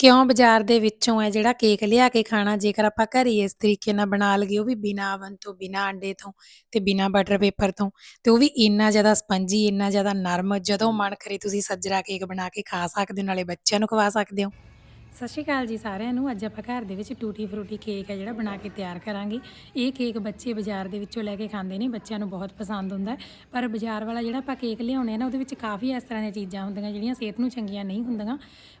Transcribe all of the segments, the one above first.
ਕਿਉਂ ਬਾਜ਼ਾਰ ਦੇ ਵਿੱਚੋਂ ਹੈ ਜਿਹੜਾ ਕੇਕ ਲਿਆ ਕੇ ਖਾਣਾ, ਜੇਕਰ ਆਪਾਂ ਘਰੇ ਇਸ ਤਰੀਕੇ ਨਾਲ ਬਣਾ ਲਈਏ, ਉਹ ਵੀ ਬਿਨਾਂ ਅਵਨ ਤੋਂ, ਬਿਨਾਂ ਅੰਡੇ ਤੋਂ ਤੇ ਬਿਨਾਂ ਬਟਰ ਪੇਪਰ ਤੋਂ, ਤੇ ਉਹ ਵੀ ਇੰਨਾ ਜ਼ਿਆਦਾ ਸਪੰਜੀ ਇੰਨਾ ਜ਼ਿਆਦਾ ਨਰਮ, ਜਦੋਂ ਮਨ ਕਰੇ ਤੁਸੀਂ ਸੱਜਰਾ ਕੇਕ ਬਣਾ ਕੇ ਖਾ ਸਕਦੇ ਹੋ, ਨਾਲੇ ਬੱਚਿਆਂ ਨੂੰ ਖਵਾ ਸਕਦੇ ਹੋ। ਸਤਿ ਸ਼੍ਰੀ ਅਕਾਲ ਜੀ ਸਾਰਿਆਂ ਨੂੰ। ਅੱਜ ਆਪਾਂ ਘਰ ਦੇ ਵਿੱਚ ਟੂਟੀ ਫਰੂਟੀ ਕੇਕ ਹੈ ਜਿਹੜਾ ਬਣਾ ਕੇ ਤਿਆਰ ਕਰਾਂਗੇ। ਇਹ ਕੇਕ ਬੱਚੇ ਬਾਜ਼ਾਰ ਦੇ ਵਿੱਚੋਂ ਲੈ ਕੇ ਖਾਂਦੇ ਨੇ, ਬੱਚਿਆਂ ਨੂੰ ਬਹੁਤ ਪਸੰਦ ਹੁੰਦਾ ਪਰ ਬਾਜ਼ਾਰ ਵਾਲਾ ਜਿਹੜਾ ਆਪਾਂ ਕੇਕ ਲਿਆਉਣੇ ਆ ਨਾ, ਉਹਦੇ ਵਿੱਚ ਕਾਫੀ ਇਸ ਤਰ੍ਹਾਂ ਦੀਆਂ ਚੀਜ਼ਾਂ ਹੁੰਦੀਆਂ ਜਿਹੜੀਆਂ ਸਿਹਤ ਨੂੰ ਚੰਗੀਆਂ ਨਹੀਂ ਹੁੰਦੀਆਂ।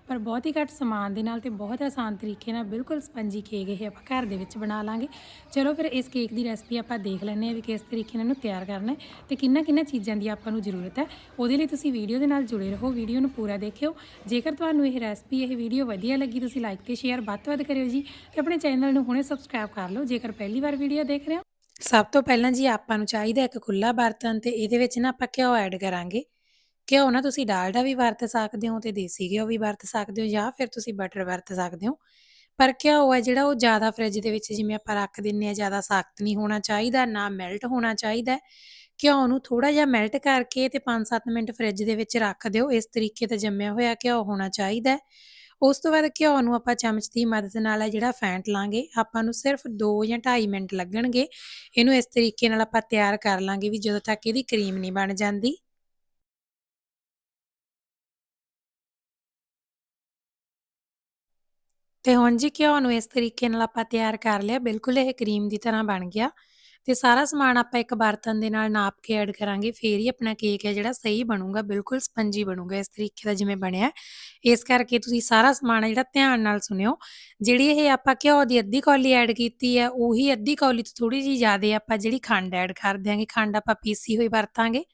ਪਰ ਬਹੁਤ ਹੀ ਘੱਟ ਸਮਾਨ ਦੇ ਨਾਲ ਤੇ ਬਹੁਤ ਆਸਾਨ ਤਰੀਕੇ ਨਾਲ ਬਿਲਕੁਲ ਸਪੰਜੀ ਕੇਕ ਇਹ ਆਪਾਂ ਘਰ ਦੇ ਵਿੱਚ ਬਣਾ ਲਾਂਗੇ। ਚਲੋ ਫਿਰ ਇਸ ਕੇਕ ਦੀ ਰੈਸਪੀ ਆਪਾਂ ਦੇਖ ਲੈਂਦੇ ਹਾਂ ਵੀ ਕਿਸ ਤਰੀਕੇ ਨਾਲ ਇਹਨੂੰ ਤਿਆਰ ਕਰਨਾ ਹੈ ਤੇ ਕਿੰਨਾ ਕਿੰਨਾ ਚੀਜ਼ਾਂ ਦੀ ਆਪਾਂ ਨੂੰ ਜ਼ਰੂਰਤ ਹੈ। ਉਹਦੇ ਲਈ ਤੁਸੀਂ ਵੀਡੀਓ ਦੇ ਨਾਲ ਜੁੜੇ ਰਹੋ, ਵੀਡੀਓ ਨੂੰ ਪੂਰਾ ਦੇਖਿਓ। ਜੇਕਰ ਤੁਹਾਨੂੰ ਇਹ ਰੈਸਪੀ, ਇਹ ਵੀਡੀਓ ਵਧੀਆ ਲੱਗੀ ਤੁਸੀਂ ਲਾਈਕ ਤੇ ਸ਼ੇਅਰ ਵੱਧ ਤੋਂ ਵੱਧ ਕਰਿਓ ਜੀ ਤੇ ਆਪਣੇ ਚੈਨਲ ਨੂੰ ਹੁਣੇ ਸਬਸਕ੍ਰਾਈਬ ਕਰ ਲਓ, ਜੇਕਰ ਪਹਿਲੀ ਵਾਰ ਵੀਡੀਓ ਦੇਖ ਰਹੇ ਹੋ। ਸਭ ਤੋਂ ਪਹਿਲਾਂ ਜੀ ਆਪਾਂ ਨੂੰ ਚਾਹੀਦਾ ਇੱਕ ਖੁੱਲਾ ਬਰਤਨ ਤੇ ਇਹਦੇ ਵਿੱਚ ਨਾ ਆਪਾਂ ਘਿਓ ਐਡ ਕਰਾਂਗੇ। ਘਿਓ ਨਾ ਤੁਸੀਂ ਡਾਲਡਾ ਵੀ ਵਰਤ ਸਕਦੇ ਹੋ ਤੇ ਦੇਸੀ ਘਿਓ ਵੀ ਵਰਤ ਸਕਦੇ ਹੋ ਜਾਂ ਫਿਰ ਤੁਸੀਂ ਬਟਰ ਵਰਤ ਸਕਦੇ ਹੋ। ਪਰ ਘਿਓ ਹੈ ਜਿਹੜਾ ਉਹ ਜ਼ਿਆਦਾ ਫ੍ਰਿਜ ਦੇ ਵਿੱਚ ਜਿਵੇਂ ਆਪਾਂ ਰੱਖ ਦਿੰਨੇ ਆ ਜ਼ਿਆਦਾ ਸਖਤ ਨਹੀਂ ਹੋਣਾ ਚਾਹੀਦਾ, ਨਾ ਮੈਲਟ ਹੋਣਾ ਚਾਹੀਦਾ। ਘਿਓ ਨੂੰ ਥੋੜਾ ਜਿਹਾ ਮੈਲਟ ਕਰਕੇ ਤੇ 5-7 ਮਿੰਟ ਫ੍ਰਿਜ ਦੇ ਵਿੱਚ ਰੱਖ ਦਿਓ, ਇਸ ਤਰੀਕੇ ਤੇ ਜੰਮਿਆ ਹੋਇਆ ਘਿਓ ਹੋਣਾ ਚਾਹੀਦਾ ਉਸ ਤੋਂ ਬਾਅਦ ਘਿਓ ਨੂੰ ਆਪਾਂ ਚਮਚ ਦੀ ਮਦਦ ਨਾਲ ਹੈ ਜਿਹੜਾ ਫੈਂਟ ਲਾਂਗੇ, ਆਪਾਂ ਨੂੰ ਸਿਰਫ 2 ਜਾਂ 2.5 ਮਿੰਟ ਲੱਗਣਗੇ। ਇਹਨੂੰ ਇਸ ਤਰੀਕੇ ਨਾਲ ਆਪਾਂ ਤਿਆਰ ਕਰ ਲਾਂਗੇ ਵੀ ਜਦੋਂ ਤੱਕ ਇਹਦੀ ਕਰੀਮ ਨਹੀਂ ਬਣ ਜਾਂਦੀ। ਤੇ ਹੁਣ ਜੀ ਘਿਓ ਨੂੰ ਇਸ ਤਰੀਕੇ ਨਾਲ ਆਪਾਂ ਤਿਆਰ ਕਰ ਲਿਆ, ਬਿਲਕੁਲ ਇਹ ਕਰੀਮ ਦੀ ਤਰ੍ਹਾਂ ਬਣ ਗਿਆ। ਤੇ ਸਾਰਾ ਸਮਾਨ ਆਪਾਂ ਇੱਕ ਬਰਤਨ ਦੇ ਨਾਲ ਨਾਪ ਕੇ ਐਡ ਕਰਾਂਗੇ, ਫੇਰ ਹੀ ਆਪਣਾ ਕੇਕ ਹੈ ਜਿਹੜਾ ਸਹੀ ਬਣੂਗਾ, ਬਿਲਕੁਲ ਸਪੰਜੀ ਬਣੂਗਾ ਇਸ ਤਰੀਕੇ ਦਾ ਜਿਵੇਂ ਬਣਿਆ। ਇਸ ਕਰਕੇ ਤੁਸੀਂ ਸਾਰਾ ਸਮਾਨ ਜਿਹੜਾ ਧਿਆਨ ਨਾਲ ਸੁਣਿਓ। ਜਿਹੜੀ ਇਹ ਆਪਾਂ ਘਿਓ ਦੀ ਅੱਧੀ ਕੌਲੀ ਐਡ ਕੀਤੀ ਹੈ, ਉਹੀ ਅੱਧੀ ਕੌਲੀ ਤੋਂ ਥੋੜੀ ਜਿਹੀ ਜ਼ਿਆਦਾ ਆਪਾਂ ਜਿਹੜੀ ਖੰਡ ਐਡ ਕਰ ਦਿਆਂਗੇ। ਖੰਡ ਆਪਾਂ ਪੀਸੀ ਹੋਈ ਵਰਤਾਂਗੇ।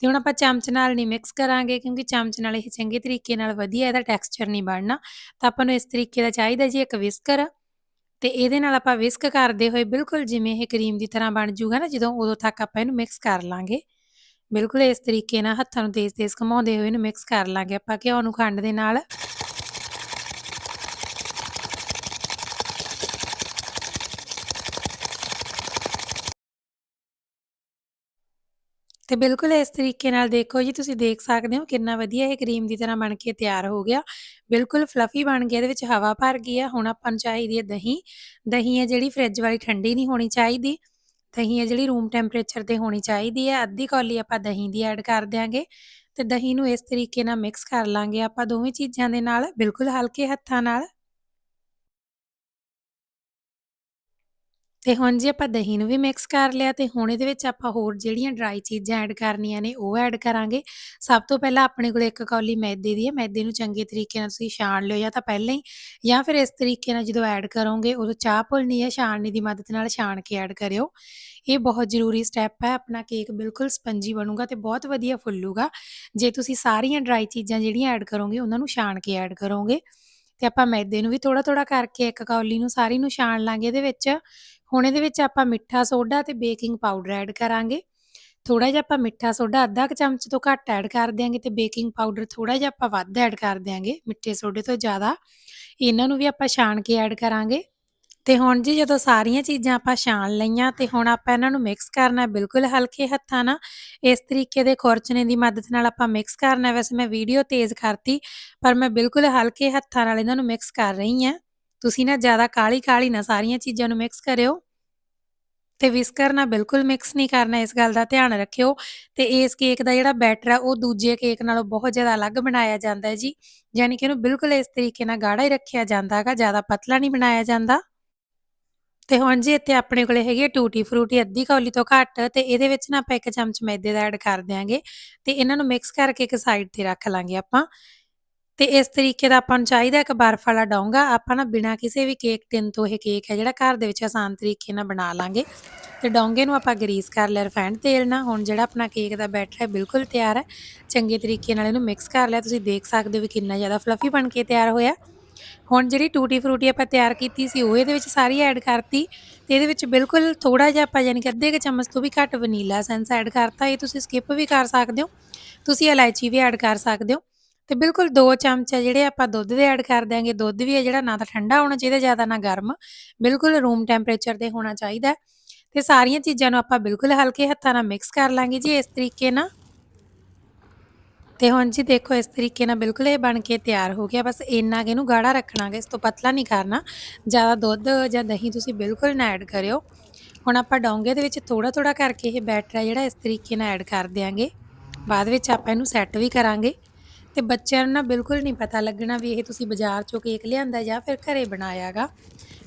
ਤੇ ਹੁਣ ਆਪਾਂ ਚਮਚ ਨਾਲ ਨਹੀਂ ਮਿਕਸ ਕਰਾਂਗੇ, ਕਿਉਂਕਿ ਚਮਚ ਨਾਲ ਇਹ ਚੰਗੇ ਤਰੀਕੇ ਨਾਲ ਵਧੀਆ ਇਹਦਾ ਟੈਕਸਚਰ ਨਹੀਂ ਬਣਨਾ। ਤਾਂ ਆਪਾਂ ਨੂੰ ਇਸ ਤਰੀਕੇ ਦਾ ਚਾਹੀਦਾ ਜੀ ਇੱਕ ਵਿਸਕਰ ਤੇ ਇਹਦੇ ਨਾਲ ਆਪਾਂ ਵਿਸਕ ਕਰਦੇ ਹੋਏ ਬਿਲਕੁਲ ਜਿਵੇਂ ਇਹ ਕਰੀਮ ਦੀ ਤਰ੍ਹਾਂ ਬਣ ਜੂਗਾ ਨਾ, ਜਦੋਂ ਉਦੋਂ ਤੱਕ ਆਪਾਂ ਇਹਨੂੰ ਮਿਕਸ ਕਰ ਲਾਂਗੇ। ਬਿਲਕੁਲ ਇਸ ਤਰੀਕੇ ਨਾਲ ਹੱਥਾਂ ਨੂੰ ਤੇਜ਼-ਤੇਜ਼ ਘੁਮਾਉਂਦੇ ਹੋਏ ਇਹਨੂੰ ਮਿਕਸ ਕਰ ਲਾਂਗੇ। ਆਪਾਂ ਘਿਓ ਨੂੰ ਖੰਡ ਦੇ ਨਾਲ ਤੇ ਬਿਲਕੁਲ ਇਸ ਤਰੀਕੇ ਨਾਲ ਦੇਖੋ ਜੀ, ਤੁਸੀਂ ਦੇਖ ਸਕਦੇ ਹੋ ਕਿੰਨਾ ਵਧੀਆ ਇਹ ਕਰੀਮ ਦੀ ਤਰ੍ਹਾਂ ਬਣ ਕੇ ਤਿਆਰ ਹੋ ਗਿਆ। ਬਿਲਕੁਲ ਫਲਫੀ ਬਣ ਗਿਆ, ਇਹਦੇ ਵਿੱਚ ਹਵਾ ਭਰ ਗਈ ਆ। ਹੁਣ ਆਪਾਂ ਨੂੰ ਚਾਹੀਦੀ ਹੈ ਦਹੀਂ। ਦਹੀਂ ਹੈ ਜਿਹੜੀ ਫ੍ਰਿਜ ਵਾਲੀ ਠੰਡੀ ਨਹੀਂ ਹੋਣੀ ਚਾਹੀਦੀ। ਦਹੀਂ ਹੈ ਜਿਹੜੀ ਰੂਮ ਟੈਂਪਰੇਚਰ ਤੇ ਹੋਣੀ ਚਾਹੀਦੀ ਹੈ। ਅੱਧੀ ਕੌਲੀ ਆਪਾਂ ਦਹੀਂ ਦੀ ਐਡ ਕਰ ਦਿਆਂਗੇ ਤੇ ਦਹੀਂ ਨੂੰ ਇਸ ਤਰੀਕੇ ਨਾਲ ਮਿਕਸ ਕਰ ਲਾਂਗੇ ਆਪਾਂ ਦੋਵੇਂ ਚੀਜ਼ਾਂ ਦੇ ਨਾਲ, ਬਿਲਕੁਲ ਹਲਕੇ ਹੱਥਾਂ ਨਾਲ। ਤੇ ਹੁਣ ਜੀ ਆਪਾਂ ਦਹੀਂ ਨੂੰ ਵੀ ਮਿਕਸ ਕਰ ਲਿਆ ਤੇ ਹੁਣ ਇਹਦੇ ਵਿੱਚ ਆਪਾਂ ਹੋਰ ਜਿਹੜੀਆਂ ਡਰਾਈ ਚੀਜ਼ਾਂ ਐਡ ਕਰਨੀਆਂ ਨੇ ਉਹ ਐਡ ਕਰਾਂਗੇ। ਸਭ ਤੋਂ ਪਹਿਲਾਂ ਆਪਣੇ ਕੋਲ ਇੱਕ ਕੌਲੀ ਮੈਦੇ ਦੀ ਹੈ। ਮੈਦੇ ਨੂੰ ਚੰਗੇ ਤਰੀਕੇ ਨਾਲ ਤੁਸੀਂ ਛਾਣ ਲਿਓ ਜਾਂ ਤਾਂ ਪਹਿਲਾਂ ਹੀ ਜਾਂ ਫਿਰ ਇਸ ਤਰੀਕੇ ਨਾਲ ਜਦੋਂ ਐਡ ਕਰੋਗੇ ਉਦੋਂ ਚਾਹ ਭੁੰਨਣੀ ਹੈ, ਛਾਣਨੀ ਦੀ ਮਦਦ ਨਾਲ ਛਾਣ ਕੇ ਐਡ ਕਰਿਓ। ਇਹ ਬਹੁਤ ਜ਼ਰੂਰੀ ਸਟੈਪ ਹੈ। ਆਪਣਾ ਕੇਕ ਬਿਲਕੁਲ ਸਪੰਜੀ ਬਣੂਗਾ ਤੇ ਬਹੁਤ ਵਧੀਆ ਫੁੱਲੂਗਾ। ਜੇ ਤੁਸੀਂ ਸਾਰੀਆਂ ਡਰਾਈ ਚੀਜ਼ਾਂ ਜਿਹੜੀਆਂ ਐਡ ਕਰੋਗੇ ਉਹਨਾਂ ਨੂੰ ਛਾਣ ਕੇ ਐਡ ਕਰੋਗੇ। ਤੇ ਆਪਾਂ ਮੈਦੇ ਨੂੰ ਵੀ ਥੋੜਾ ਥੋੜਾ ਕਰਕੇ ਇੱਕ ਕੌਲੀ ਨੂੰ ਸਾਰੀ ਨੂੰ ਛਾਣ ਲਾਂਗੇ ਇਹਦੇ ਵਿੱਚ। ਹੁਣ ਇਹਦੇ ਵਿੱਚ ਆਪਾਂ ਮਿੱਠਾ ਸੋਡਾ ਤੇ ਬੇਕਿੰਗ ਪਾਊਡਰ ਐਡ ਕਰਾਂਗੇ। ਥੋੜਾ ਜਿਹਾ ਆਪਾਂ ਮਿੱਠਾ ਸੋਡਾ ਅੱਧਾ ਕੁ ਚਮਚ ਤੋਂ ਘੱਟ ਐਡ ਕਰ ਦਿਆਂਗੇ ਤੇ ਬੇਕਿੰਗ ਪਾਊਡਰ ਥੋੜਾ ਜਿਹਾ ਆਪਾਂ ਵੱਧ ਐਡ ਕਰ ਦਿਆਂਗੇ ਮਿੱਠੇ ਸੋਡੇ ਤੋਂ ਜ਼ਿਆਦਾ। ਇਹਨਾਂ ਨੂੰ ਵੀ ਆਪਾਂ ਛਾਣ ਕੇ ਐਡ ਕਰਾਂਗੇ। ਤੇ ਹੁਣ ਜੀ ਜਦੋਂ ਸਾਰੀਆਂ ਚੀਜ਼ਾਂ ਆਪਾਂ ਛਾਣ ਲਈਆਂ ਤੇ ਹੁਣ ਆਪਾਂ ਇਹਨਾਂ ਨੂੰ ਮਿਕਸ ਕਰਨਾ ਬਿਲਕੁਲ ਹਲਕੇ ਹੱਥਾਂ ਨਾਲ। ਇਸ ਤਰੀਕੇ ਦੇ ਖੁਰਚਣੇ ਦੀ ਮਦਦ ਨਾਲ ਆਪਾਂ ਮਿਕਸ ਕਰਨਾ। ਵੈਸੇ ਮੈਂ ਵੀਡੀਓ ਤੇਜ਼ ਕਰਤੀ, ਪਰ ਮੈਂ ਬਿਲਕੁਲ ਹਲਕੇ ਹੱਥਾਂ ਨਾਲ ਇਹਨਾਂ ਨੂੰ ਮਿਕਸ ਕਰ ਰਹੀ ਹਾਂ। ਤੁਸੀਂ ਨਾ ਜ਼ਿਆਦਾ ਕਾਲੀ ਕਾਲੀ ਨਾ ਸਾਰੀਆਂ ਚੀਜ਼ਾਂ ਨੂੰ ਮਿਕਸ ਕਰਿਓ ਤੇ ਵਿਸਕਰ ਨਾਲ ਬਿਲਕੁਲ ਮਿਕਸ ਨਹੀਂ ਕਰਨਾ ਇਸ ਗੱਲ ਦਾ ਧਿਆਨ ਰੱਖਿਓ ਤੇ ਇਸ ਕੇਕ ਦਾ ਜਿਹੜਾ ਬੈਟਰ ਆ, ਉਹ ਦੂਜੇ ਕੇਕ ਨਾਲੋਂ ਬਹੁਤ ਜ਼ਿਆਦਾ ਅਲੱਗ ਬਣਾਇਆ ਜਾਂਦਾ ਹੈ ਜੀ, ਯਾਨੀ ਕਿ ਇਹਨੂੰ ਬਿਲਕੁਲ ਇਸ ਤਰੀਕੇ ਨਾਲ ਗਾੜਾ ਹੀ ਰੱਖਿਆ ਜਾਂਦਾ ਹੈਗਾ, ਜ਼ਿਆਦਾ ਪਤਲਾ ਨਹੀਂ ਬਣਾਇਆ ਜਾਂਦਾ। ਤੇ ਹੁਣ ਜੀ ਇੱਥੇ ਆਪਣੇ ਕੋਲੇ ਹੈਗੀ ਹੈ ਟੂਟੀ ਫਰੂਟੀ, ਅੱਧੀ ਕੌਲੀ ਤੋਂ ਘੱਟ ਤੇ ਇਹਦੇ ਵਿੱਚ ਨਾ ਆਪਾਂ ਇੱਕ ਚਮਚ ਮੈਦੇ ਦਾ ਐਡ ਕਰ ਦਿਆਂਗੇ ਤੇ ਇਹਨਾਂ ਨੂੰ ਮਿਕਸ ਕਰਕੇ ਇੱਕ ਸਾਈਡ ਤੇ ਰੱਖ ਲਾਂਗੇ ਆਪਾਂ। ਤੇ ਇਸ ਤਰੀਕੇ ਦਾ ਆਪਾਂ ਨੂੰ ਚਾਹੀਦਾ ਇੱਕ ਬਰਫ਼ ਵਾਲਾ ਡੋਂਗਾ। ਆਪਾਂ ਨਾ ਬਿਨਾਂ ਕਿਸੇ ਵੀ ਕੇਕ ਟਿਨ ਤੋਂ ਇਹ ਕੇਕ ਹੈ ਜਿਹੜਾ ਘਰ ਦੇ ਵਿੱਚ ਆਸਾਨ ਤਰੀਕੇ ਨਾਲ ਬਣਾ ਲਾਂਗੇ। ਤੇ ਡੋਂਗੇ ਨੂੰ ਆਪਾਂ ਗਰੀਸ ਕਰ ਲਿਆ ਰਿਫਾਈਨਡ ਤੇਲ ਨਾਲ। ਹੁਣ ਜਿਹੜਾ ਆਪਣਾ ਕੇਕ ਦਾ ਬੈਟਰ ਹੈ, ਬਿਲਕੁਲ ਤਿਆਰ ਹੈ। ਚੰਗੇ ਤਰੀਕੇ ਨਾਲ ਇਹਨੂੰ ਮਿਕਸ ਕਰ ਲਿਆ। ਤੁਸੀਂ ਦੇਖ ਸਕਦੇ ਹੋ ਵੀ ਕਿੰਨਾ ਜ਼ਿਆਦਾ ਫਲਫੀ ਬਣ ਕੇ ਤਿਆਰ ਹੋਇਆ। ਹੁਣ ਜਿਹੜੀ ਟੂਟੀ ਫਰੂਟੀ ਆਪਾਂ ਤਿਆਰ ਕੀਤੀ ਸੀ, ਉਹ ਇਹਦੇ ਵਿੱਚ ਸਾਰੀ ਐਡ ਕਰਤੀ। ਤੇ ਇਹਦੇ ਵਿੱਚ ਬਿਲਕੁਲ ਥੋੜਾ ਜਿਹਾ ਆਪਾਂ ਯਾਨੀ ਕਿ ਅੱਧੇ ਕੁ ਚਮਚ ਤੋਂ ਵੀ ਘੱਟ ਵਨੀਲਾ ਸੈਂਸ ਐਡ ਕਰਤਾ। ਇਹ ਤੁਸੀਂ ਸਕਿਪ ਵੀ ਕਰ ਸਕਦੇ ਹੋ। ਤੁਸੀਂ ਇਲਾਇਚੀ ਵੀ ਐਡ ਕਰ ਸਕਦੇ ਹੋ। ਤੇ ਬਿਲਕੁਲ 2 ਚਮਚ ਜਿਹੜੇ ਆਪਾਂ ਦੁੱਧ ਦੇ ਐਡ ਕਰ ਦਿਆਂਗੇ। ਦੁੱਧ ਵੀ ਹੈ ਜਿਹੜਾ ਨਾ ਤਾਂ ਠੰਡਾ ਹੋਣਾ ਚਾਹੀਦਾ ਜ਼ਿਆਦਾ ਨਾ ਗਰਮ। ਬਿਲਕੁਲ ਰੂਮ ਟੈਂਪਰੇਚਰ ਤੇ ਹੋਣਾ ਚਾਹੀਦਾ। ਤੇ ਸਾਰੀਆਂ ਚੀਜ਼ਾਂ ਨੂੰ ਆਪਾਂ ਬਿਲਕੁਲ ਹਲਕੇ ਹੱਥਾਂ ਨਾਲ ਮਿਕਸ ਕਰ ਲਾਂਗੇ ਜੀ ਇਸ ਤਰੀਕੇ ਨਾਲ। ਤੇ ਹੁਣ ਜੀ ਦੇਖੋ ਇਸ ਤਰੀਕੇ ਨਾਲ ਬਿਲਕੁਲ ਇਹ ਬਣ ਕੇ ਤਿਆਰ ਹੋ ਗਿਆ। ਬਸ ਇੰਨਾ ਕੁ ਇਹਨੂੰ ਗਾੜਾ ਰੱਖਣਾ ਗਾ ਇਸ ਤੋਂ ਪਤਲਾ ਨਹੀਂ ਕਰਨਾ। ਜ਼ਿਆਦਾ ਦੁੱਧ ਜਾਂ ਦਹੀਂ ਤੁਸੀਂ ਬਿਲਕੁਲ ਨਾ ਐਡ ਕਰਿਓ। ਹੁਣ ਆਪਾਂ ਡੋਂਗੇ ਦੇ ਵਿੱਚ ਥੋੜਾ ਥੋੜਾ ਕਰਕੇ ਇਹ ਬੈਟਰ ਹੈ ਜਿਹੜਾ ਇਸ ਤਰੀਕੇ ਨਾਲ ਐਡ ਕਰ ਦਿਆਂਗੇ। ਬਾਅਦ ਵਿੱਚ ਆਪਾਂ ਇਹਨੂੰ ਸੈੱਟ ਵੀ ਕਰਾਂਗੇ। ਤੇ ਬੱਚਿਆਂ ਨੂੰ ਨਾ ਬਿਲਕੁਲ ਨਹੀਂ ਪਤਾ ਲੱਗਣਾ ਵੀ ਇਹ ਤੁਸੀਂ ਬਾਜ਼ਾਰ ਚੋਂ ਕੇਕ ਲਿਆਂਦਾ ਜਾਂ ਫਿਰ ਘਰੇ ਬਣਾਇਆਗਾ।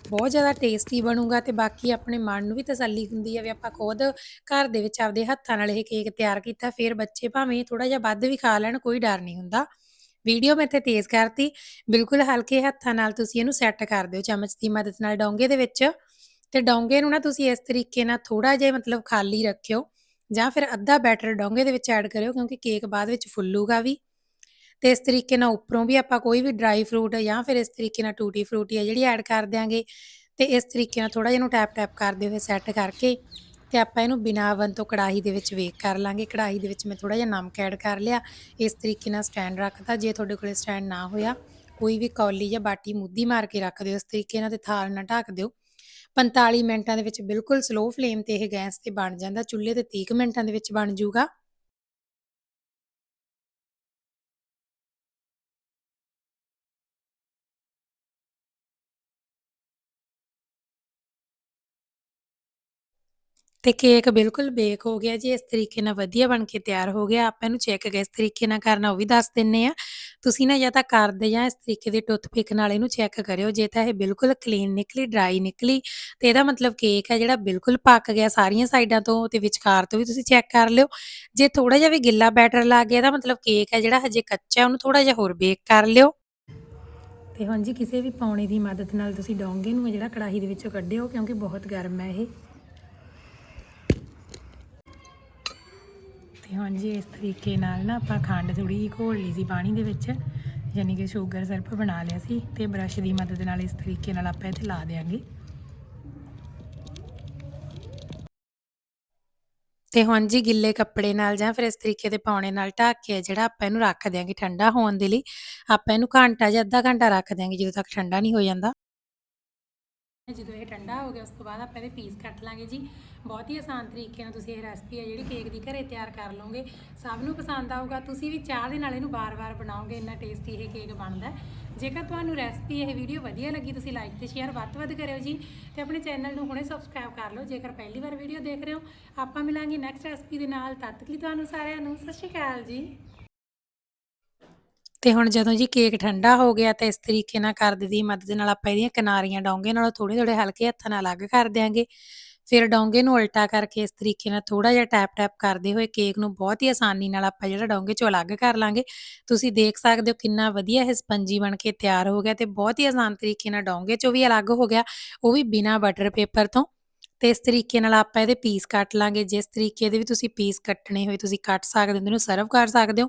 ਬਹੁਤ ਜ਼ਿਆਦਾ ਟੇਸਟੀ ਬਣੂਗਾ ਤੇ ਬਾਕੀ ਆਪਣੇ ਮਨ ਨੂੰ ਵੀ ਤਸੱਲੀ ਹੁੰਦੀ ਹੈ ਵੀ ਆਪਾਂ ਖੁਦ ਘਰ ਦੇ ਵਿੱਚ ਆਪਦੇ ਹੱਥਾਂ ਨਾਲ ਇਹ ਕੇਕ ਤਿਆਰ ਕੀਤਾ, ਫਿਰ ਬੱਚੇ ਭਾਵੇਂ ਥੋੜਾ ਜਿਹਾ ਵੱਧ ਵੀ ਖਾ ਲੈਣ, ਕੋਈ ਡਰ ਨਹੀਂ ਹੁੰਦਾ। ਵੀਡੀਓ ਮੈਂ ਇੱਥੇ ਤੇਜ਼ ਕਰਤੀ। ਬਿਲਕੁਲ ਹਲਕੇ ਹੱਥਾਂ ਨਾਲ ਤੁਸੀਂ ਇਹਨੂੰ ਸੈੱਟ ਕਰ ਦਿਓ, ਚਮਚ ਦੀ ਮਦਦ ਨਾਲ ਡੋਂਗੇ ਦੇ ਵਿੱਚ। ਤੇ ਡੋਂਗੇ ਨੂੰ ਨਾ ਤੁਸੀਂ ਇਸ ਤਰੀਕੇ ਨਾਲ ਥੋੜਾ ਜਿਹਾ ਮਤਲਬ ਖਾਲੀ ਰੱਖਿਓ ਜਾਂ ਫਿਰ ਅੱਧਾ ਬੈਟਰ ਡੋਂਗੇ ਦੇ ਵਿੱਚ ਐਡ ਕਰਿਓ ਕਿਉਂਕਿ ਕੇਕ ਬਾਅਦ ਵਿੱਚ ਫੁੱਲੂਗਾ ਵੀ। ਤੇ ਇਸ ਤਰੀਕੇ ਨਾਲ ਉੱਪਰੋਂ ਵੀ ਆਪਾਂ ਕੋਈ ਵੀ ਡਰਾਈ ਫਰੂਟ ਜਾਂ ਫਿਰ ਇਸ ਤਰੀਕੇ ਨਾਲ ਟੂਟੀ ਫਰੂਟੀ ਆ ਜਿਹੜੀ ਐਡ ਕਰ ਦਿਆਂਗੇ ਤੇ ਇਸ ਤਰੀਕੇ ਨਾਲ ਥੋੜਾ ਜਿਹਾ ਇਹਨੂੰ ਟੈਪ ਟੈਪ ਕਰਦੇ ਹੋਏ ਸੈੱਟ ਕਰਕੇ ਤੇ ਆਪਾਂ ਇਹਨੂੰ ਬਿਨਾਂ ਅਵਨ ਤੋਂ ਕੜਾਹੀ ਦੇ ਵਿੱਚ ਵੇਕ ਕਰ ਲਾਂਗੇ। ਕੜਾਹੀ ਦੇ ਵਿੱਚ ਮੈਂ ਥੋੜਾ ਜਿਹਾ ਨਮਕ ਐਡ ਕਰ ਲਿਆ। ਇਸ ਤਰੀਕੇ ਨਾਲ ਸਟੈਂਡ ਰੱਖਦਾ ਜੇ ਤੁਹਾਡੇ ਕੋਲੇ ਸਟੈਂਡ ਨਾ ਹੋਇਆ, ਕੋਈ ਵੀ ਕੌਲੀ ਜਾਂ ਬਾਟੀ ਮੁੱਦੀ ਮਾਰ ਕੇ ਰੱਖ ਦਿਓ। ਇਸ ਤਰੀਕੇ ਨਾਲ ਤੇ ਥਾਲ ਨਾਲ ਢੱਕ ਦਿਓ। 45 ਮਿੰਟਾਂ ਦੇ ਵਿੱਚ ਬਿਲਕੁਲ ਸਲੋ ਫਲੇਮ ਤੇ ਇਹ ਗੈਸ ਤੇ ਬਣ ਜਾਂਦਾ। ਚੁੱਲ੍ਹੇ ਤੇ 30 ਮਿੰਟਾਂ ਦੇ ਵਿੱਚ ਬਣ ਜਾਊਗਾ ਤੇ ਕੇਕ ਬਿਲਕੁਲ ਬੇਕ ਹੋ ਗਿਆ ਜੀ, ਇਸ ਤਰੀਕੇ ਨਾਲ ਵਧੀਆ ਬਣ ਕੇ ਤਿਆਰ ਹੋ ਗਿਆ। ਆਪਾਂ ਇਹਨੂੰ ਚੈੱਕ ਕਿਸ ਤਰੀਕੇ ਨਾਲ ਕਰਨਾ, ਉਹ ਵੀ ਦੱਸ ਦਿੰਨੇ ਆ। ਤੁਸੀਂ ਨਾ ਜਾਂ ਤਾਂ ਕਰਦੇ ਜਾਂ ਇਸ ਤਰੀਕੇ ਦੇ ਟੁੱਥਪਿਕ ਨਾਲ ਇਹਨੂੰ ਚੈੱਕ ਕਰਿਓ। ਜੇ ਤਾਂ ਇਹ ਬਿਲਕੁਲ ਕਲੀਨ ਨਿਕਲੀ, ਡਰਾਈ ਨਿਕਲੀ, ਤੇ ਇਹਦਾ ਮਤਲਬ ਕੇਕ ਹੈ ਜਿਹੜਾ ਬਿਲਕੁਲ ਪੱਕ ਗਿਆ ਸਾਰੀਆਂ ਸਾਈਡਾਂ ਤੋਂ, ਤੇ ਵਿਚਕਾਰ ਤੋਂ ਵੀ ਤੁਸੀਂ ਚੈੱਕ ਕਰ ਲਿਓ। ਜੇ ਥੋੜਾ ਜਿਹਾ ਵੀ ਗਿੱਲਾ ਬੈਟਰ ਲੱਗ ਗਿਆ, ਇਹਦਾ ਮਤਲਬ ਕੇਕ ਹੈ ਜਿਹੜਾ ਹਜੇ ਕੱਚਾ, ਉਹਨੂੰ ਥੋੜਾ ਜਿਹਾ ਹੋਰ ਬੇਕ ਕਰ ਲਿਓ। ਤੇ ਹੁਣ ਜੀ ਕਿਸੇ ਵੀ ਪੌਣੇ ਦੀ ਮਦਦ ਨਾਲ ਤੁਸੀਂ ਡੋਂਗੇ ਨੂੰ ਜਿਹੜਾ ਕੜਾਹੀ ਦੇ ਵਿੱਚੋਂ ਕੱਢਿਓ, ਕਿਉਂਕਿ ਬਹੁਤ ਗਰਮ ਹੈ ਇਹ। ਤੇ ਹੁਣ ਜੀ ਇਸ ਤਰੀਕੇ ਨਾਲ ਨਾ ਆਪਾਂ ਖੰਡ ਥੋੜੀ ਜਿਹੀ ਘੋਲ ਲਈ ਸੀ ਪਾਣੀ ਦੇ ਵਿੱਚ, ਯਾਨੀ ਕਿ ਸ਼ੂਗਰ ਸਿਰਪ ਬਣਾ ਲਿਆ ਸੀ ਤੇ ਬ੍ਰਸ਼ ਦੀ ਮਦਦ ਨਾਲ ਇਸ ਤਰੀਕੇ ਨਾਲ ਆਪਾਂ ਇੱਥੇ ਲਾ ਦੇਾਂਗੇ ਤੇ ਹੁਣ ਜੀ ਗਿੱਲੇ ਕੱਪੜੇ ਨਾਲ ਜਾਂ ਫਿਰ ਇਸ ਤਰੀਕੇ ਦੇ ਪਾਉਣੇ ਨਾਲ ਢੱਕ ਕੇ ਜਿਹੜਾ ਆਪਾਂ ਇਹਨੂੰ ਰੱਖ ਦਿਆਂਗੇ ਠੰਡਾ ਹੋਣ ਦੇ ਲਈ, ਆਪਾਂ ਇਹਨੂੰ ਘੰਟਾ ਜਾਂ ਅੱਧਾ ਘੰਟਾ ਰੱਖ ਦਿਆਂਗੇ ਜਦੋਂ ਤੱਕ ਠੰਡਾ ਨਹੀਂ ਹੋ ਜਾਂਦਾ। ਜਦੋਂ ਇਹ ਠੰਡਾ ਹੋ ਗਿਆ, ਉਸ ਤੋਂ ਬਾਅਦ ਆਪਾਂ ਇਹਦੇ ਪੀਸ ਕੱਟ ਲਾਂਗੇ ਜੀ। ਬਹੁਤ ਹੀ ਆਸਾਨ ਤਰੀਕੇ ਨਾਲ ਤੁਸੀਂ ਇਹ ਰੈਸਪੀ ਹੈ ਜਿਹੜੀ ਕੇਕ ਦੀ ਘਰੇ ਤਿਆਰ ਕਰ ਲਓਗੇ। ਸਭ ਨੂੰ ਪਸੰਦ ਆਊਗਾ, ਤੁਸੀਂ ਵੀ ਚਾਹ ਦੇ ਨਾਲ ਇਹਨੂੰ ਬਾਰ-ਬਾਰ ਬਣਾਓਗੇ, ਇੰਨਾ ਟੇਸਟੀ ਇਹ ਕੇਕ ਬਣਦਾ ਜੇਕਰ ਤੁਹਾਨੂੰ ਰੈਸਪੀ ਇਹ ਵੀਡੀਓ ਵਧੀਆ ਲੱਗੀ, ਤੁਸੀਂ ਲਾਈਕ ਤੇ ਸ਼ੇਅਰ ਵੱਧ ਤੋਂ ਵੱਧ ਕਰਿਓ ਜੀ ਤੇ ਆਪਣੇ ਚੈਨਲ ਨੂੰ ਹੁਣੇ ਸਬਸਕ੍ਰਾਈਬ ਕਰ ਲਓ, ਜੇਕਰ ਪਹਿਲੀ ਵਾਰ ਵੀਡੀਓ ਦੇਖ ਰਹੇ ਹੋ। ਆਪਾਂ ਮਿਲਾਂਗੇ ਨੈਕਸਟ ਰੈਸਪੀ ਦੇ ਨਾਲ। ਤਦ ਤੱਕ ਲਈ ਤੁਹਾਨੂੰ ਸਾਰਿਆਂ ਨੂੰ ਸਤਿ ਸ਼੍ਰੀ ਅਕਾਲ ਜੀ। ਤੇ ਹੁਣ ਜਦੋਂ ਜੀ ਕੇਕ ਠੰਡਾ ਹੋ ਗਿਆ ਤਾਂ ਇਸ ਤਰੀਕੇ ਨਾਲ ਕਰਦ ਦੀ ਮਦਦ ਨਾਲ ਆਪਾਂ ਇਹਦੀਆਂ ਕਿਨਾਰੀਆਂ ਡੋਂਗੇ ਨਾਲੋਂ ਥੋੜੇ ਥੋੜੇ ਹਲਕੇ ਹੱਥਾਂ ਨਾਲ ਅਲੱਗ ਕਰ ਦਿਆਂਗੇ। ਫਿਰ ਡੋਂਗੇ ਨੂੰ ਉਲਟਾ ਕਰਕੇ ਇਸ ਤਰੀਕੇ ਨਾਲ ਥੋੜਾ ਜਿਹਾ ਟੈਪ ਟੈਪ ਕਰਦੇ ਹੋਏ ਕੇਕ ਨੂੰ ਬਹੁਤ ਹੀ ਆਸਾਨੀ ਨਾਲ ਆਪਾਂ ਜਿਹੜਾ ਡੋਂਗੇ ਚੋਂ ਅਲੱਗ ਕਰ ਲਾਂਗੇ। ਤੁਸੀਂ ਦੇਖ ਸਕਦੇ ਹੋ ਕਿੰਨਾ ਵਧੀਆ ਇਹ ਸਪੰਜੀ ਬਣ ਕੇ ਤਿਆਰ ਹੋ ਗਿਆ ਤੇ ਬਹੁਤ ਹੀ ਆਸਾਨ ਤਰੀਕੇ ਨਾਲ ਡੋਂਗੇ ਚੋਂ ਵੀ ਅਲੱਗ ਹੋ ਗਿਆ। ਉਹ ਵੀ ਬਿਨਾ ਬਟਰ ਪੇਪਰ ਤੋਂ ਤੇ ਇਸ ਤਰੀਕੇ ਨਾਲ ਆਪਾਂ ਇਹਦੇ ਪੀਸ ਕੱਟ ਲਾਂਗੇ। ਜਿਸ ਤਰੀਕੇ ਦੇ ਵੀ ਤੁਸੀਂ ਪੀਸ ਕੱਟਣੇ ਹੋਏ, ਤੁਸੀਂ ਕੱਟ ਸਕਦੇ ਹੋ, ਇਹਨੂੰ ਸਰਵ ਕਰ ਸਕਦੇ ਹੋ।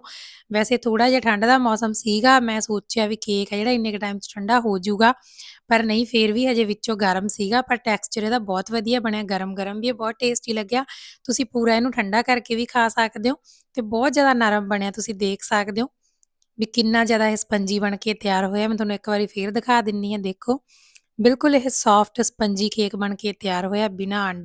ਵੈਸੇ ਥੋੜਾ ਜਿਹਾ ਠੰਡ ਦਾ ਮੌਸਮ ਸੀਗਾ, ਮੈਂ ਸੋਚਿਆ ਵੀ ਕੇਕ ਹੈ ਜਿਹੜਾ ਇੰਨੇ ਕ ਟਾਈਮ 'ਚ ਠੰਡਾ ਹੋ ਜਾਊਗਾ। ਪਰ ਨਹੀਂ, ਫੇਰ ਵੀ ਹਜੇ ਵਿੱਚੋਂ ਗਰਮ ਸੀਗਾ, ਪਰ ਟੈਕਸਚਰ ਇਹਦਾ ਬਹੁਤ ਵਧੀਆ ਬਣਿਆ, ਗਰਮ-ਗਰਮ ਵੀ ਬਹੁਤ ਟੇਸਟੀ ਲੱਗਿਆ। ਤੁਸੀਂ ਪੂਰਾ ਇਹਨੂੰ ਠੰਡਾ ਕਰਕੇ ਵੀ ਖਾ ਸਕਦੇ ਹੋ ਤੇ ਬਹੁਤ ਜ਼ਿਆਦਾ ਨਰਮ ਬਣਿਆ, ਤੁਸੀਂ ਦੇਖ ਸਕਦੇ ਹੋ। ਵੀ ਕਿੰਨਾ ਜ਼ਿਆਦਾ ਇਹ ਸਪੰਜੀ ਬਣ ਕੇ ਤਿਆਰ ਹੋਇਆ, ਮੈਂ ਤੁਹਾਨੂੰ ਇੱਕ ਵਾਰੀ ਫੇਰ ਦਿਖਾ ਦਿੰਨੀ ਆ ਦੇਖੋ। ਬਿਲਕੁਲ ਇਹ ਸੌਫਟ ਸਪੰਜੀ ਕੇਕ ਬਣ ਕੇ ਤਿਆਰ ਹੋਇਆ ਬਿਨਾਂ ਆਂਡੇ